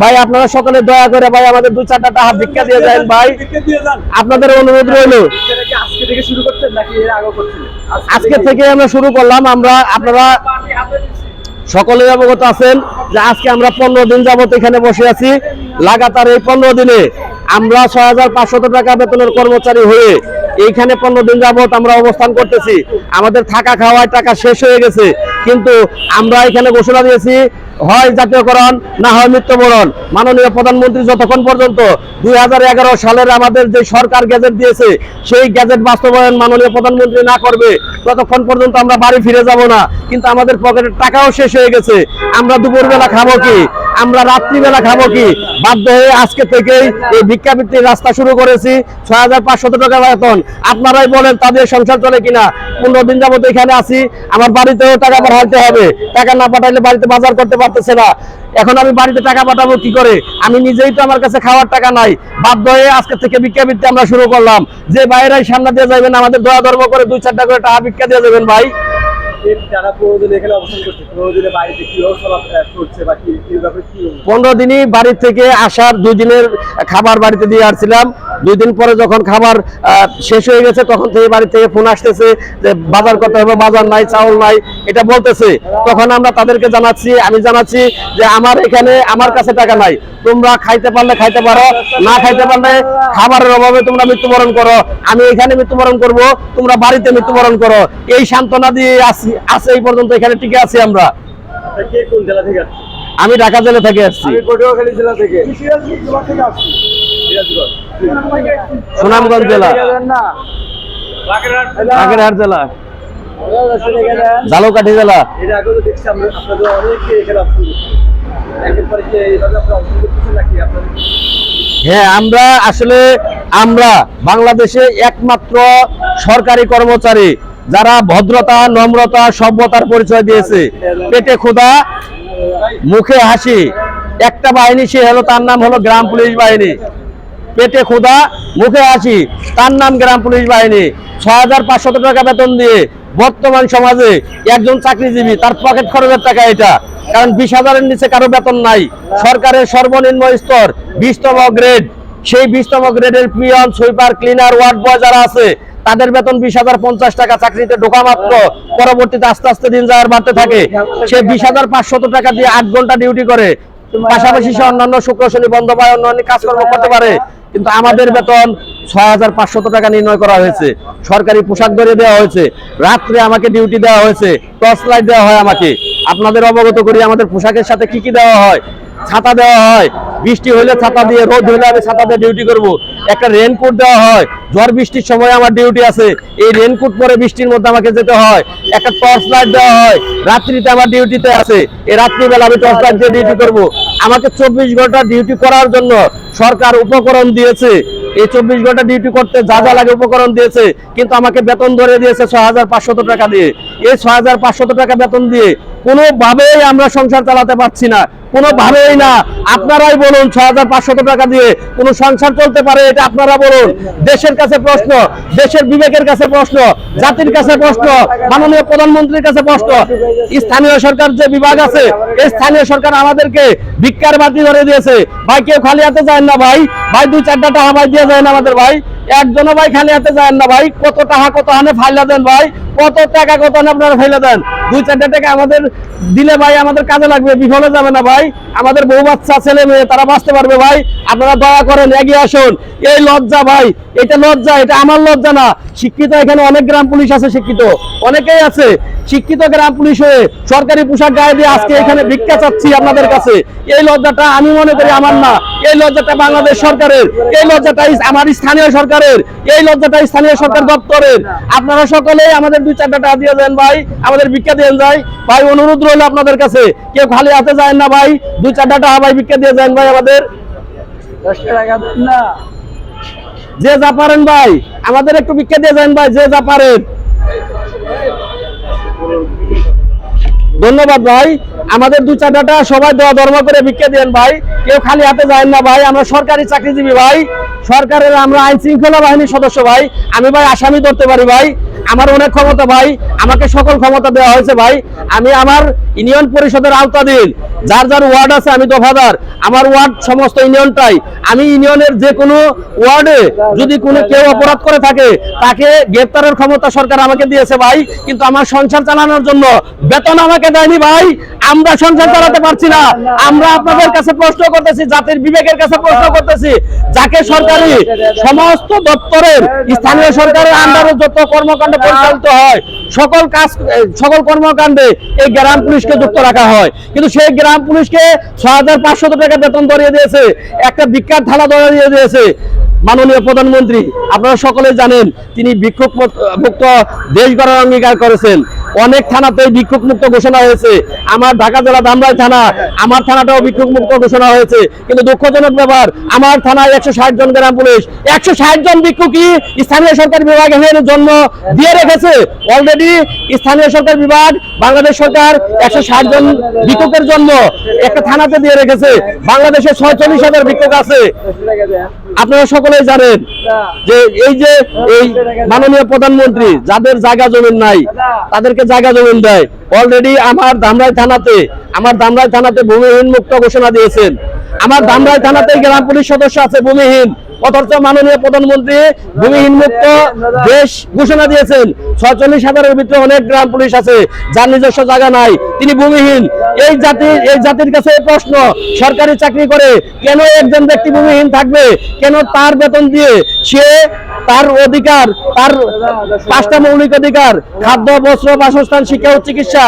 ভাই, আপনারা সকলে দয়া করে ভাই আমাদের দু চারটা টাকা ভিক্ষা দিয়ে যায় ভাই। আপনাদের অনুরোধ রইল। আজকে থেকে আমরা শুরু করলাম। আমরা আপনারা সকলে অবগত আছেন যে আজকে আমরা পনেরো দিন যাবত এখানে বসে আছি। লাগাতার এই পনেরো দিনে আমরা ছয় হাজার পাঁচশত টাকা বেতনের কর্মচারী হয়ে এইখানে পনেরো দিন যাবত আমরা অবস্থান করতেছি। আমাদের থাকা খাওয়ার টাকা শেষ হয়ে গেছে। কিন্তু আমরা এখানে ঘোষণা দিয়েছি হয় জাতীয়করণ, না হয় মৃত্যুবরণ মাননীয় প্রধানমন্ত্রী যতক্ষণ পর্যন্ত দুই হাজার এগারো সালের আমাদের যে সরকার গ্যাজেট দিয়েছে, সেই গ্যাজেট বাস্তবায়ন মাননীয় প্রধানমন্ত্রী না করবে, ততক্ষণ পর্যন্ত আমরা বাড়ি ফিরে যাব না। কিন্তু আমাদের পকেটের টাকাও শেষ হয়ে গেছে। আমরা দুপুরবেলা খাব কি? আমরা রাত্রিবেলা খাব কি? বাধ্য হয়ে আজকে থেকেই এই ভিক্ষাবৃত্তির রাস্তা শুরু করেছি। ছয় হাজার পাঁচশত টাকা বেতন। আপনারাই বলেন তাদের সংসার চলে কিনা? পনেরো দিন যাবত এখানে আছি। আমার বাড়িতেও টাকা পাঠাতে হবে। টাকা না পাঠাইলে বাড়িতে বাজার করতে পারতেছে না। এখন আমি বাড়িতে টাকা পাঠাবো কি করে? আমি নিজেই তো আমার কাছে খাওয়ার টাকা নাই। বাধ্য হয়ে আজকে থেকে ভিক্ষাবৃত্তি আমরা শুরু করলাম। যে বাইরে সামনে দিয়ে যাবেন আমাদের দয়া ধর্ম করে দুই চারটা করে টাকা ভিক্ষা দিয়ে যাবেন ভাই। পনেরো দিনই বাড়ি থেকে আসার দুই দিনের খাবার বাড়িতে দিয়ে আসছিলাম। দুই দিন পরে যখন খাবার শেষ হয়ে গেছে, তখন থেকে বাড়ি থেকে ফোন আসতেছে যে বাজার করতে হবে, বাজার নাই, চাউল নাই, এটা বলতেছে। তখন আমরা তাদেরকে জানাচ্ছি, আমি জানাচ্ছি যে আমার এখানে আমার কাছে টাকা নাই। তোমরা খাইতে পারলে খাইতে পারো, না খাইতে পারলে খাবারের অভাবে তোমরা মৃত্যুবরণ করো। আমি এখানে মৃত্যুবরণ করব, তোমরা বাড়িতে মৃত্যুবরণ করো। এই সান্ত্বনা দিয়ে আসি আছে এই পর্যন্ত এখানে টিকে আছি আমরা। আমি ঢাকা জেলা থেকে আসছি। পটুয়াখালী জেলা থেকে। সুনামগঞ্জ জেলা। বাগেরহাট জেলা। ঝালকাঠি জেলা। হ্যাঁ আমরা আসলে আমরা বাংলাদেশে একমাত্র সরকারি কর্মচারী। যারা ভদ্রতা, নম্রতা, সভ্যতার পরিচয় দিয়েছে, পেটে ক্ষুধা, মুখে হাসি, একটা বাহিনী সে হলো, তার নাম হলো গ্রাম পুলিশ বাহিনী। পেটে ক্ষুধা, মুখে হাসি, তার নাম গ্রাম পুলিশ বাহিনী। ছয় হাজার পাঁচশত টাকা বেতন দিয়ে বর্তমান সমাজে একজন চাকরিজীবী, তার পকেট খরচের টাকা এটা। কারণ বিশ হাজারের নিচে কারও বেতন নাই। সরকারের সর্বনিম্ন স্তর, বিশতম গ্রেড। সেই বিশতম গ্রেডের peon, sweeper, cleaner, ward boy যারা আছে তাদের বেতন বিশ হাজার পঞ্চাশ টাকা, চাকরিতে ঢোকা মাত্র। পরবর্তীতে আস্তে আস্তে দিন যাওয়ার বাড়তে থাকে। সে বিশ হাজার পাঁচশত টাকা দিয়ে আট ঘণ্টা ডিউটি করে। পাশাপাশি সে অন্যান্য শুক্র, শনি বন্ধ পায় অন্যান্য কাজকর্ম করতে পারে। কিন্তু আমাদের বেতন ছয় হাজার পাঁচশত টাকা নির্ণয় করা হয়েছে। সরকারি পোশাক ধরে দেওয়া হয়েছে। রাত্রে আমাকে ডিউটি দেওয়া হয়েছে। টর্চ লাইট দেওয়া হয় আমাকে। আপনাদের অবগত করি, আমাদের পোশাকের সাথে কি কি দেওয়া হয়? ছাতা দেওয়া হয়। বৃষ্টি হলে ছাতা দিয়ে, রোদ হলে আমি ছাতা দিয়ে ডিউটি করব। একটা রেনকোট দেওয়া হয়। ঝড় বৃষ্টির সময় আমার ডিউটি আছে। এই রেনকোট পরে বৃষ্টির মধ্যে আমাকে যেতে হয়। একটা টর্চ লাইট দেওয়া হয়। রাত্রিতে আমার ডিউটিতে আছে। এই রাত্রিবেলা আমি টর্চ লাইট দিয়ে ডিউটি করব। আমাকে চব্বিশ ঘণ্টা ডিউটি করার জন্য সরকার উপকরণ দিয়েছে। এই চব্বিশ ঘণ্টা ডিউটি করতে যা যা লাগে উপকরণ দিয়েছে। কিন্তু আমাকে বেতন ধরে দিয়েছে ছয় টাকা দিয়ে। এই ছয় টাকা বেতন দিয়ে কোনোভাবেই আমরা সংসার চালাতে পারছি না, কোনোভাবেই না। আপনারাই বলুন, ছয় হাজার পাঁচশত টাকা দিয়ে কোনো সংসার চলতে পারে, এটা আপনারা বলুন। দেশের কাছে প্রশ্ন, দেশের বিবেকের কাছে প্রশ্ন, জাতির কাছে প্রশ্ন, মাননীয় প্রধানমন্ত্রীর কাছে প্রশ্ন। স্থানীয় সরকার যে বিভাগ আছে, এই স্থানীয় সরকার আমাদেরকে ভিক্ষার বাতি ধরে দিয়েছে। ভাই, কেউ খালি হাতে যায় না ভাই? ভাই, দুই চারটা টাকা ভাই দিয়ে যায় না আমাদের ভাই? একজনও ভাই খালি হাতে যায় না ভাই? কত টাকা, কত হানে ফাইলা দেন ভাই? কত টাকা, কত হানে আপনারা ফেলে দেন? দুই চারটা টাকা আমাদের দিলে ভাই আমাদের কাজে লাগবে, বিফলে যাবে না ভাই। আমাদের বউ বাচ্চা, ছেলে মেয়ে, তারা বাঁচতে পারবে ভাই। আপনারা দয়া করেন, এগিয়ে আসুন। এই লজ্জা ভাই, এটা লজ্জা, এটা আমার লজ্জা না। শিক্ষিত এখানে অনেক গ্রাম পুলিশ আছে শিক্ষিত। অনেকেই আছে। শিক্ষিত গ্রাম পুলিশ হয়ে সরকারি পোশাক গায়ে দিয়ে আজকে এখানে ভিক্ষা চাচ্ছি আপনাদের কাছে। এই লজ্জাটা আমি মনে করি আমার না। এই লজ্জাটা বাংলাদেশ সরকারের। এই লজ্জাটা আমার স্থানীয় সরকারের। এই লজ্জাটা স্থানীয় সরকার দপ্তরের। আপনারা সকলেই আমাদের দুই চারটা দিয়ে দেন ভাই। আমাদের ভিক্ষা দিয়ে যায়। ভাই অনুরোধ রইল আপনাদের কাছে। কেউ খালি হাতে যায় না ভাই। দুই চারটা টাকা ভাই ভিক্ষা দিয়ে যান ভাই আমাদের। যে যা পারেন ভাই আমাদের একটু ভিক্ষা দিয়ে যান ভাই যে যা পারেন। ধন্যবাদ ভাই। আমাদের দু চারটা সবাই দেওয়া ধর্ম করে ভিক্ষা দেন ভাই। কেউ খালি হাতে যায় না ভাই। আমরা সরকারি চাকরিজীবী ভাই। সরকারের আমরা আইন শৃঙ্খলা বাহিনীর সদস্য ভাই। আমি ভাই আসামি ধরতে পারি ভাই। আমার অনেক ক্ষমতা ভাই, আমাকে সকল ক্ষমতা দেওয়া হয়েছে ভাই। আমি আমার ইউনিয়ন পরিষদের আওতাধীন, যার যার ওয়ার্ড আছে আমি দফাদার। আমার ওয়ার্ড সমস্ত ইউনিয়নটাই। আমি ইউনিয়নের যে কোনো ওয়ার্ডে যদি কোনো কেউ অপরাধ করে থাকে, তাকে গ্রেপ্তারের ক্ষমতা সরকার আমাকে দিয়েছে ভাই। কিন্তু আমার সংসার চালানোর জন্য বেতন আমাকে দেয়নি ভাই। আমরা সংসার চালাতে পারছি না। আমরা আপনাদের কাছে প্রশ্ন করতেছি, জাতির বিবেকের কাছে প্রশ্ন করতেছি, যাকে সরকারি সমস্ত দপ্তরের স্থানীয় সরকারের আন্ডারে যত কর্মকাণ্ড পরিচালিত হয়। সকল কাজ সকল কর্মকাণ্ডে এই গ্রাম পুলিশকে যুক্ত রাখা হয়। কিন্তু সেই গ্রাম পুলিশকে ছয় হাজার পাঁচশত টাকা বেতন ধরিয়ে দিয়েছে, একটা বিখ্যাত থালা ধরিয়ে দিয়েছে মাননীয় প্রধানমন্ত্রী। আপনারা সকলে জানেন, তিনি বিক্ষোভ মুক্ত, দেশ গড়ার অঙ্গীকার করেছেন। অনেক থানাতেই বিক্ষোভ মুক্ত ঘোষণা হয়েছে। আমার ঢাকা জেলা ধামরাই থানা, আমার থানাটাও বিক্ষোভ মুক্ত ঘোষণা হয়েছে। কিন্তু দুঃখজনক ব্যাপার, আমার থানায় একশো ষাট জন গ্রাম পুলিশ, একশো ষাট জন বিক্ষোভী স্থানীয় সরকার বিভাগ এখানে জন্ম দিয়ে রেখেছে। অলরেডি স্থানীয় সরকার বিভাগ, বাংলাদেশ সরকার একশো ষাট জন বিক্ষোভের জন্য একটা থানাতে দিয়ে রেখেছে। বাংলাদেশে ছয়চল্লিশ হাজার বিক্ষোভ আছে। আপনারা সকলে জানেন যে এই যে এই মাননীয় প্রধানমন্ত্রী যাদের জায়গা জমিন নাই তাদেরকে জায়গা জমিন দেয়। অলরেডি আমার ধামরাই থানাতে আমার ধামরাই থানাতে ভূমিহীন মুক্ত ঘোষণা দিয়েছেন। আমার ধামরাই থানাতে গ্রাম পুলিশ সদস্য আছে ভূমিহীন। অথচ মাননীয় প্রধানমন্ত্রী ভূমিহীন মুক্ত দেশ ঘোষণা দিয়েছেন। ছয়চল্লিশ হাজারের ভিতরে অনেক গ্রাম পুলিশ আছে, যার নিজস্ব জায়গা নাই। তিনি ভূমিহীন। এই জাতির এই জাতির কাছে প্রশ্ন, সরকারি চাকরি করে কেন একজন ব্যক্তি ভূমিহীন থাকবে? কেন তার বেতন দিয়ে সে তার অধিকার, তার পাঁচটা মৌলিক অধিকার, খাদ্য, বস্ত্র, বাসস্থান, শিক্ষা ও চিকিৎসা